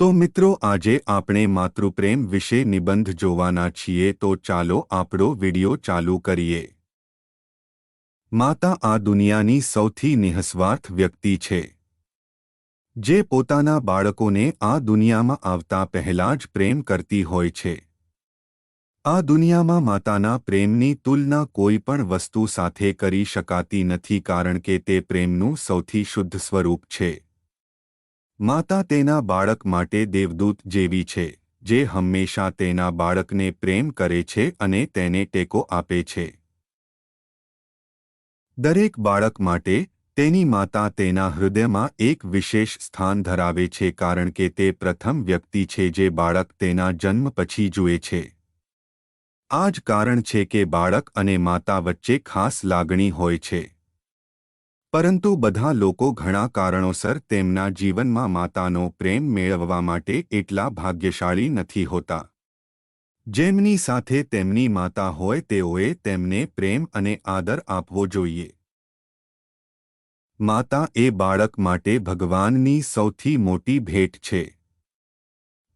તો મિત્રો, આજે આપણે માતૃપ્રેમ વિશે નિબંધ જોવાના છીએ. તો ચાલો આપણો વિડિયો ચાલુ કરીએ. માતા આ દુનિયાની સૌથી નિઃસ્વાર્થ વ્યક્તિ છે. જે પોતાના બાળકોને આ દુનિયામાં આવતા પહેલાં જ પ્રેમ કરતી હોય છે. આ દુનિયામાં માતાના પ્રેમની તુલના કોઈ પણ વસ્તુ સાથે કરી શકાતી નથી કારણ કે તે પ્રેમનું સૌથી શુદ્ધ સ્વરૂપ છે. માતા તેના બાળક માટે દેવદૂત જેવી છે, જે હંમેશા તેના બાળકને પ્રેમ કરે છે અને તેને ટેકો આપે છે. દરેક બાળક માટે, તેની માતા તેના હૃદયમાં એક વિશેષ સ્થાન ધરાવે છે કારણ કે તે પ્રથમ વ્યક્તિ છે જે બાળક તેના જન્મ પછી જુએ છે. આ જ કારણ છે કે બાળક અને માતા વચ્ચે ખાસ લાગણી હોય છે. પરંતુ બધા લોકો ઘણા કારણોસર તેમના જીવનમાં માતાનો પ્રેમ મેળવવા માટે એટલા ભાગ્યશાળી નથી હોતા. જેમની સાથે તેમની માતા હોય તેઓએ તેમને પ્રેમ અને આદર આપવો જોઈએ. માતા એ બાળક માટે ભગવાનની સૌથી મોટી ભેટ છે.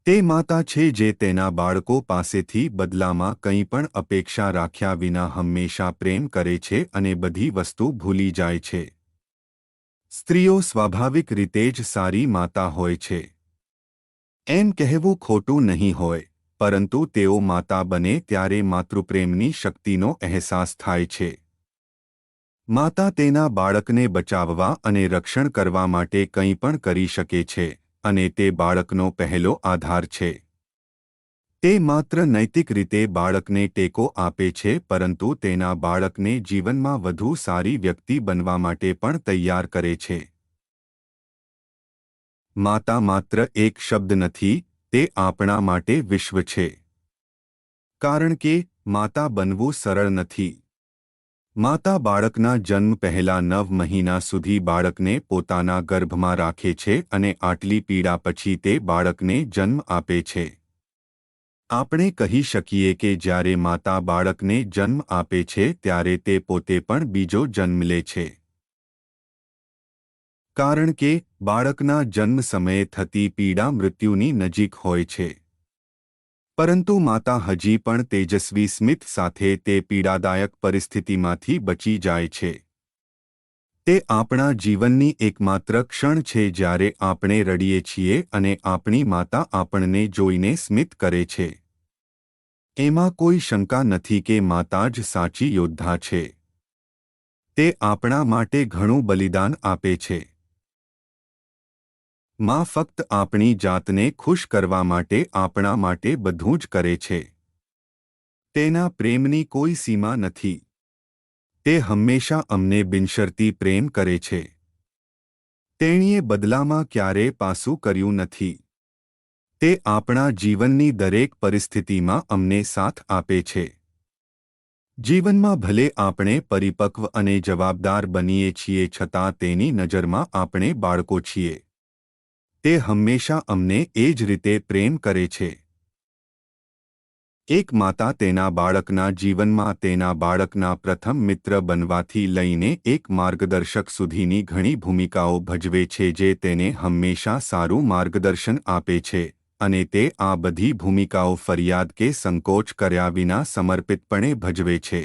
તે માતા છે જે તેના બાળકો પાસેથી બદલામાં કંઈ પણ અપેક્ષા રાખ્યા વિના હંમેશા પ્રેમ કરે છે અને બધી વસ્તુ ભૂલી જાય છે. સ્ત્રીઓ સ્વાભાવિક રીતે જ સારી માતા હોય છે. એમ કહેવું ખોટું નહીં હોય, પરંતુ તેઓ માતા બને ત્યારે માતૃપ્રેમની શક્તિનો અહેસાસ થાય છે. માતા તેના બાળકને બચાવવા અને રક્ષણ કરવા માટે કંઈ પણ કરી શકે છે, અને તે બાળકનો પહેલો આધાર છે. તે માત્ર નૈતિક રીતે બાળકને ટેકો આપે છે, પરંતુ તેના બાળકને જીવનમાં વધુ સારી વ્યક્તિ બનવા માટે પણ તૈયાર કરે છે. માતા માત્ર એક શબ્દ નથી, તે આપણા માટે વિશ્વ છે. કારણ કે, માતા બનવું સરળ નથી. માતા બાળકના જન્મ પહેલા નવ મહિના સુધી બાળકને પોતાના ગર્ભમાં રાખે છે અને આટલી પીડા પછી તે બાળકને જન્મ આપે છે. આપણે કહી શકીએ કે જ્યારે માતા બાળકને જન્મ આપે છે ત્યારે તે પોતે પણ બીજો જન્મ લે છે. કારણ કે, બાળકના જન્મ સમયે થતી પીડા મૃત્યુની નજીક હોય છે. પરંતુ માતા હજી પણ તેજસ્વી સ્મિત સાથે તે પીડાદાયક પરિસ્થિતિમાંથી બચી જાય છે. તે આપણા જીવનની એકમાત્ર ક્ષણ છે જ્યારે આપણે રડીએ છીએ અને આપણી માતા આપણને જોઈને સ્મિત કરે છે. એમાં કોઈ શંકા નથી કે માતા જ સાચી યોદ્ધા છે. તે આપણા માટે ઘણું બલિદાન આપે છે. માં ફક્ત આપણી જાતને ખુશ કરવા માટે આપણા માટે બધું જ કરે છે. તેના પ્રેમની કોઈ સીમા નથી. તે હંમેશા અમને બિનશરતી પ્રેમ કરે છે. તેણીએ બદલામાં ક્યારે પાસું કર્યું નથી. તે આપણા જીવનની દરેક પરિસ્થિતિમાં અમને સાથ આપે છે. જીવનમાં ભલે આપણે પરિપક્વ અને જવાબદાર બનીએ છીએ છતાં તેની નજરમાં આપણે બાળકો છીએ. તે હંમેશા અમને એ જ રીતે પ્રેમ કરે છે. એક માતા તેના બાળકના જીવનમાં તેના બાળકના પ્રથમ મિત્ર બનવાથી લઈને એક માર્ગદર્શક સુધીની ઘણી ભૂમિકાઓ ભજવે છે જે તેને હંમેશા સારું માર્ગદર્શન આપે છે. અને તે આ બધી ભૂમિકાઓ ફરિયાદ કે સંકોચ કર્યા વિના સમર્પિતપણે ભજવે છે.